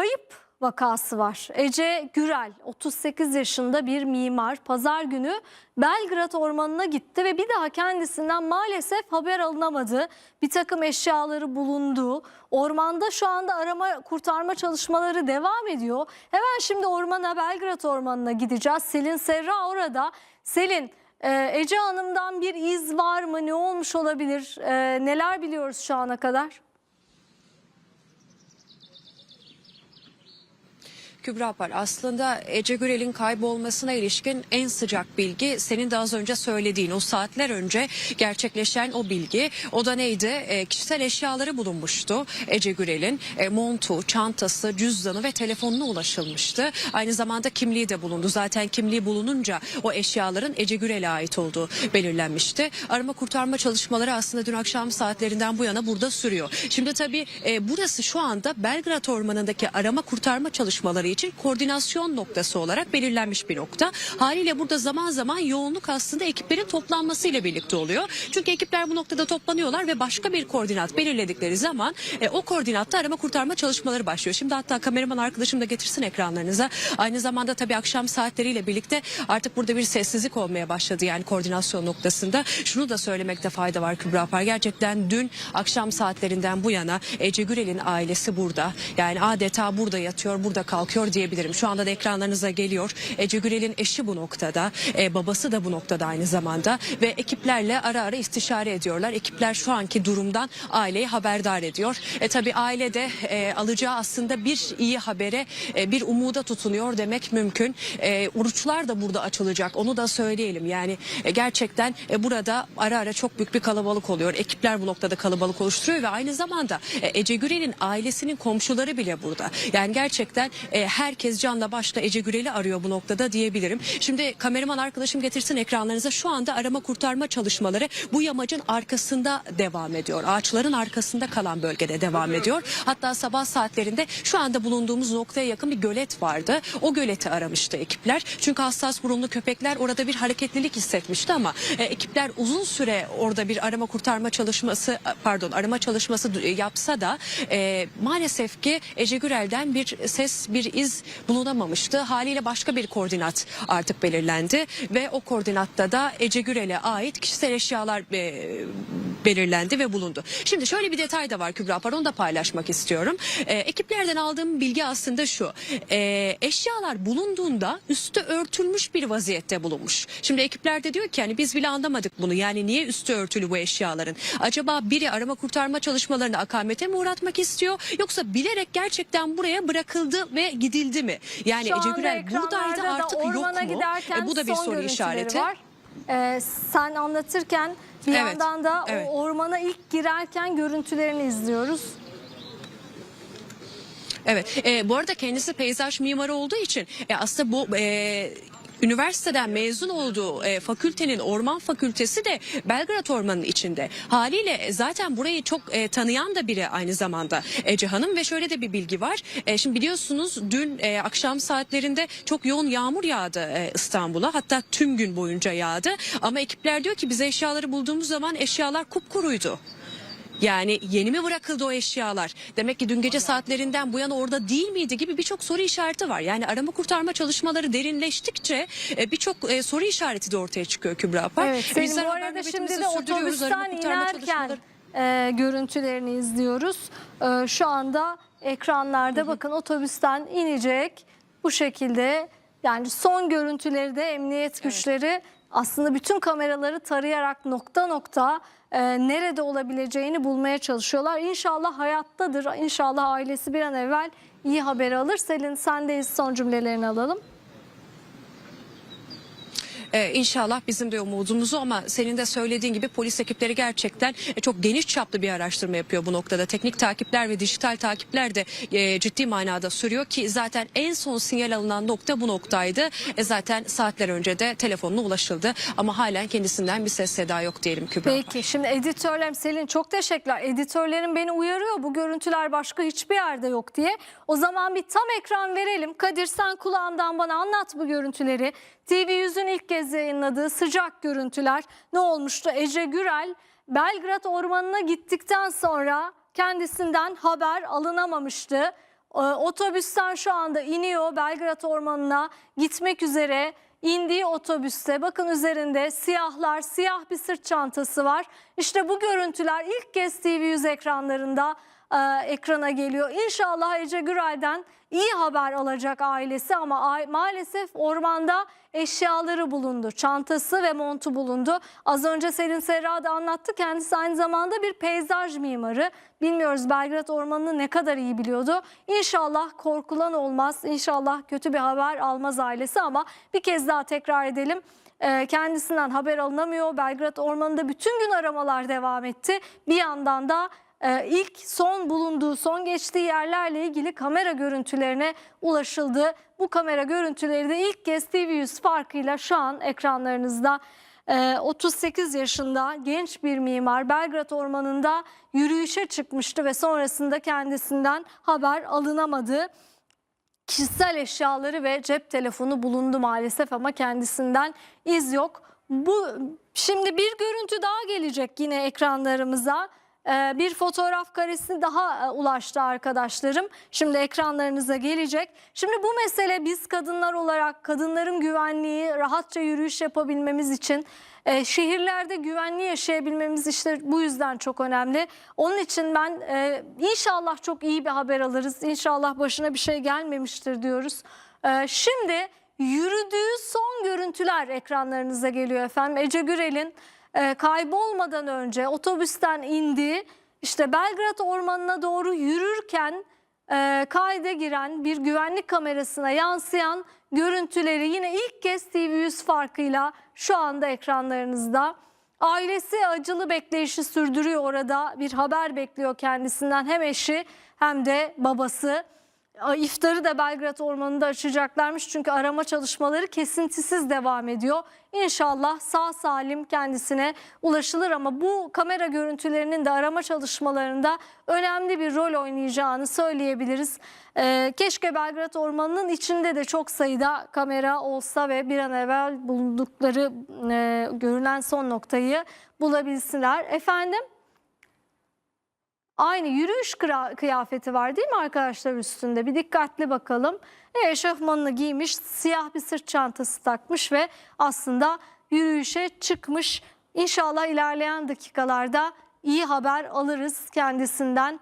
kayıp vakası var. Ece Gürel 38 yaşında bir mimar pazar günü Belgrad Ormanı'na gitti ve bir daha kendisinden maalesef haber alınamadı. Bir takım eşyaları bulundu. Ormanda şu anda arama kurtarma çalışmaları devam ediyor. Hemen şimdi ormana Belgrad Ormanı'na gideceğiz. Selin Serra orada. Selin e, Ece Hanım'dan bir iz var mı? Ne olmuş olabilir? E, neler biliyoruz şu ana kadar? Kübra Par aslında Ece Gürel'in kaybolmasına ilişkin en sıcak bilgi senin de az önce söylediğin o saatler önce gerçekleşen o bilgi. O da neydi? E, kişisel eşyaları bulunmuştu Ece Gürel'in. E, montu, çantası, cüzdanı ve telefonuna ulaşılmıştı. Aynı zamanda kimliği de bulundu. Zaten kimliği bulununca o eşyaların Ece Gürel'e ait olduğu belirlenmişti. Arama kurtarma çalışmaları aslında dün akşam saatlerinden bu yana burada sürüyor. Şimdi tabii e, burası şu anda Belgrad Ormanı'ndaki arama kurtarma çalışmaları için koordinasyon noktası olarak belirlenmiş bir nokta. Haliyle burada zaman zaman yoğunluk aslında ekiplerin toplanmasıyla birlikte oluyor. Çünkü ekipler bu noktada toplanıyorlar ve başka bir koordinat belirledikleri zaman e, o koordinatta arama kurtarma çalışmaları başlıyor. Şimdi hatta kameraman arkadaşım da getirsin ekranlarınıza. Aynı zamanda tabii akşam saatleriyle birlikte artık burada bir sessizlik olmaya başladı yani koordinasyon noktasında. Şunu da söylemekte fayda var Kübra Par. Gerçekten dün akşam saatlerinden bu yana Ece Gürel'in ailesi burada. Yani adeta burada yatıyor, burada kalkıyor diyebilirim. Şu anda da ekranlarınıza geliyor. Ece Gürel'in eşi bu noktada, e, babası da bu noktada aynı zamanda ve ekiplerle ara ara istişare ediyorlar. Ekipler şu anki durumdan aileyi haberdar ediyor. E, tabii aile de e, alacağı aslında bir iyi habere, e, bir umuda tutunuyor demek mümkün. E, uçlar da burada açılacak. Onu da söyleyelim. Yani e, gerçekten e, burada ara ara çok büyük bir kalabalık oluyor. Ekipler bu noktada kalabalık oluşturuyor ve aynı zamanda e, Ece Gürel'in ailesinin komşuları bile burada. Yani gerçekten e, herkes canla başla Ece Gürel'i arıyor bu noktada diyebilirim. Şimdi kameraman arkadaşım getirsin ekranlarınıza. Şu anda arama kurtarma çalışmaları bu yamacın arkasında devam ediyor. Ağaçların arkasında kalan bölgede devam ediyor. Hatta sabah saatlerinde şu anda bulunduğumuz noktaya yakın bir gölet vardı. O göleti aramıştı ekipler. Çünkü hassas burunlu köpekler orada bir hareketlilik hissetmişti ama e, ekipler uzun süre orada bir arama kurtarma çalışması pardon arama çalışması yapsa da e, maalesef ki Ece Gürel'den bir ses bir iz bulunamamıştı. Haliyle başka bir koordinat artık belirlendi ve o koordinatta da Ece Gürel'e ait kişisel eşyalar e, belirlendi ve bulundu. Şimdi şöyle bir detay da var Kübra Par onu da paylaşmak istiyorum. E, ekiplerden aldığım bilgi aslında şu. E, eşyalar bulunduğunda üstü örtülmüş bir vaziyette bulunmuş. Şimdi ekipler de diyor ki hani biz bile anlamadık bunu. Yani niye üstü örtülü bu eşyaların? Acaba biri arama kurtarma çalışmalarını akamete mi uğratmak istiyor yoksa bilerek gerçekten buraya bırakıldı ve gidildi mi? Yani Şu Ece Gürel buradaydı artık yok mu? E, bu da bir soru işareti. Var. Ee, sen anlatırken bir Evet, yandan da evet. o ormana ilk girerken görüntülerini izliyoruz. Evet. E, bu arada kendisi peyzaj mimarı olduğu için e, aslında bu e, üniversiteden mezun olduğu e, fakültenin orman fakültesi de Belgrad Ormanı'nın içinde. Haliyle e, zaten burayı çok e, tanıyan da biri aynı zamanda Ece Hanım ve şöyle de bir bilgi var. E, şimdi biliyorsunuz dün e, akşam saatlerinde çok yoğun yağmur yağdı e, İstanbul'a. Hatta tüm gün boyunca yağdı. Ama ekipler diyor ki biz eşyaları bulduğumuz zaman eşyalar kupkuruydu. Yani yeni mi bırakıldı o eşyalar? Demek ki dün gece saatlerinden bu yana orada değil miydi gibi birçok soru işareti var. Yani arama kurtarma çalışmaları derinleştikçe e, birçok e, soru işareti de ortaya çıkıyor Kübra Apar. Evet, Bizler bu arada şimdi de otobüsten inerken e, görüntülerini izliyoruz. E, şu anda ekranlarda bakın otobüsten inecek bu şekilde yani son görüntüleri de emniyet güçleri aslında bütün kameraları tarayarak nokta nokta e, nerede olabileceğini bulmaya çalışıyorlar. İnşallah hayattadır. İnşallah ailesi bir an evvel iyi haber alır. Selin sendeyiz son cümlelerini alalım. Ee, inşallah bizim de umudumuzu ama senin de söylediğin gibi polis ekipleri gerçekten e, çok geniş çaplı bir araştırma yapıyor bu noktada. Teknik takipler ve dijital takipler de e, ciddi manada sürüyor ki zaten en son sinyal alınan nokta bu noktaydı. E, zaten saatler önce de telefonuna ulaşıldı ama halen kendisinden bir ses seda yok diyelim Kübra. Peki şimdi editörlerim Selin çok teşekkürler. Editörlerim beni uyarıyor bu görüntüler başka hiçbir yerde yok diye. O zaman bir tam ekran verelim. Kadir sen kulağından bana anlat bu görüntüleri. TV100'ün ilk kez yayınladığı sıcak görüntüler ne olmuştu? Ece Gürel Belgrad Ormanı'na gittikten sonra kendisinden haber alınamamıştı. Ee, Otobüsten şu anda iniyor Belgrad Ormanı'na gitmek üzere. indiği otobüste bakın üzerinde siyahlar, siyah bir sırt çantası var. İşte bu görüntüler ilk kez TV100 ekranlarında e, ekrana geliyor. İnşallah Ece Gürel'den iyi haber alacak ailesi ama maalesef ormanda eşyaları bulundu. Çantası ve montu bulundu. Az önce Selin Serra da anlattı. Kendisi aynı zamanda bir peyzaj mimarı. Bilmiyoruz Belgrad Ormanı'nı ne kadar iyi biliyordu. İnşallah korkulan olmaz. İnşallah kötü bir haber almaz ailesi ama bir kez daha tekrar edelim. Ee, Kendisinden haber alınamıyor. Belgrad Ormanı'nda bütün gün aramalar devam etti. Bir yandan da e, ilk son bulunduğu, son geçtiği yerlerle ilgili kamera görüntülerine ulaşıldı. Bu kamera görüntüleri de ilk kez TV100 farkıyla şu an ekranlarınızda. Ee, 38 yaşında genç bir mimar Belgrad Ormanı'nda yürüyüşe çıkmıştı ve sonrasında kendisinden haber alınamadı. Kişisel eşyaları ve cep telefonu bulundu maalesef ama kendisinden iz yok. Bu şimdi bir görüntü daha gelecek yine ekranlarımıza. Ee, bir fotoğraf karesi daha e, ulaştı arkadaşlarım. Şimdi ekranlarınıza gelecek. Şimdi bu mesele biz kadınlar olarak kadınların güvenliği, rahatça yürüyüş yapabilmemiz için e, şehirlerde güvenli yaşayabilmemiz işte bu yüzden çok önemli. Onun için ben e, inşallah çok iyi bir haber alırız. İnşallah başına bir şey gelmemiştir diyoruz. Şimdi yürüdüğü son görüntüler ekranlarınıza geliyor efendim. Ece Gürel'in e, kaybolmadan önce otobüsten indi. İşte Belgrad Ormanı'na doğru yürürken e, kayda giren bir güvenlik kamerasına yansıyan görüntüleri yine ilk kez TV100 farkıyla şu anda ekranlarınızda. Ailesi acılı bekleyişi sürdürüyor orada. Bir haber bekliyor kendisinden hem eşi hem de babası. İftarı da Belgrad Ormanı'nda açacaklarmış çünkü arama çalışmaları kesintisiz devam ediyor. İnşallah sağ salim kendisine ulaşılır ama bu kamera görüntülerinin de arama çalışmalarında önemli bir rol oynayacağını söyleyebiliriz. Ee, keşke Belgrad Ormanı'nın içinde de çok sayıda kamera olsa ve bir an evvel bulundukları e, görülen son noktayı bulabilsinler. Efendim? Aynı yürüyüş kıyafeti var değil mi arkadaşlar üstünde? Bir dikkatli bakalım. E, eşofmanını giymiş, siyah bir sırt çantası takmış ve aslında yürüyüşe çıkmış. İnşallah ilerleyen dakikalarda iyi haber alırız kendisinden.